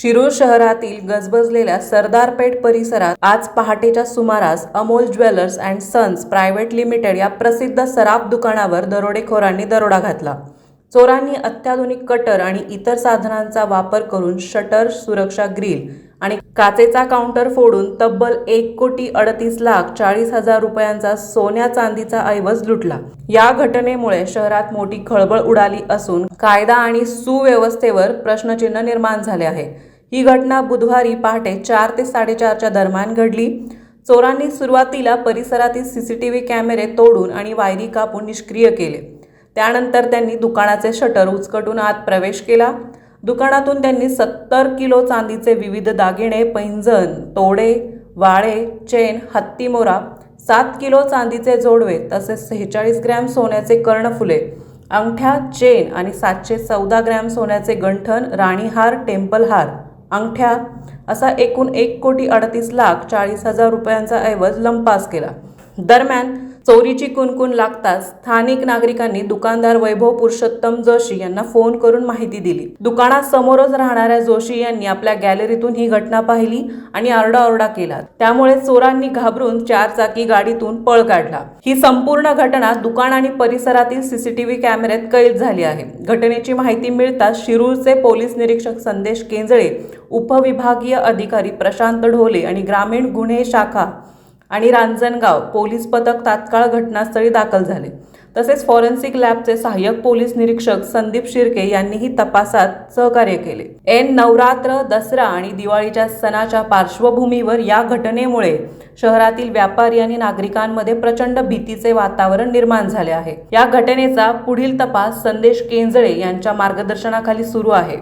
शिरूर शहरातील गजबजलेल्या सरदारपेठ परिसरात आज पहाटेच्या सुमारास Amol jewellers and sons private limited या प्रसिद्ध सराफ दुकानावर दरोडेखोरांनी दरोडा घातला. चोरांनी अत्याधुनिक कटर आणि इतर साधनांचा वापर करून शटर सुरक्षा ग्रिल आणि काचेचा काउंटर फोडून तब्बल एक कोटी अडतीस लाख चाळीस हजार रुपयांचा सोन्या चांदीचा ऐवज लुटला. या घटनेमुळे शहरात मोठी खळबळ उडाली असून कायदा आणि सुव्यवस्थेवर प्रश्नचिन्ह निर्माण झाले आहे. ही घटना बुधवारी पहाटे चार ते साडेचारच्या दरम्यान घडली. चोरांनी सुरुवातीला परिसरातील सीसीटीव्ही कॅमेरे तोडून आणि वायरी कापून निष्क्रिय केले. त्यानंतर त्यांनी दुकानाचे शटर उचकटून आत प्रवेश केला. दुकानातून त्यांनी सत्तर किलो चांदीचे विविध दागिने पैंजण तोडे वाळे चेन हत्तीमोरा सात किलो चांदीचे जोडवे तसेच सेहेचाळीस ग्रॅम सोन्याचे कर्णफुले अंगठ्या चेन आणि सातशे चौदा ग्रॅम सोन्याचे गंठन राणीहार टेम्पलहार अंगठ्या असा एकूण एक कोटी अडतीस लाख चाळीस हजार रुपयांचा ऐवज लंपास केला. दरम्यान चोरीची कुणकुण लागताच स्थानिक नागरिकांनी दुकानदार वैभव पुरुषोत्तम जोशी यांना फोन करून माहिती दिली. दुकानात समोरच राहणाऱ्या जोशी यांनी आपल्या गॅलरीतून ही घटना पाहिली आणि आरडाओरडा केला. त्यामुळे चोरांनी घाबरून चार चाकी गाडीतून पळ काढला. ही संपूर्ण घटना दुकान आणि परिसरातील सीसीटीव्ही कॅमेऱ्यात कैद झाली आहे. घटनेची माहिती मिळताच शिरूरचे पोलीस निरीक्षक संदेश केंजळे उपविभागीय अधिकारी प्रशांत ढोले आणि ग्रामीण गुन्हे शाखा आणि रांजणगाव पोलीस पथक तात्काळ घटनास्थळी दाखल झाले. तसेच फॉरेन्सिक लॅबचे सहाय्यक पोलीस निरीक्षक संदीप शिर्के यांनीही तपासात सहकार्य केले. एन नवरात्र दसरा आणि दिवाळीच्या सणाच्या पार्श्वभूमीवर या घटनेमुळे शहरातील व्यापारी आणि नागरिकांमध्ये प्रचंड भीतीचे वातावरण निर्माण झाले आहे. या घटनेचा पुढील तपास संदेश केंजळे यांच्या मार्गदर्शनाखाली सुरू आहे.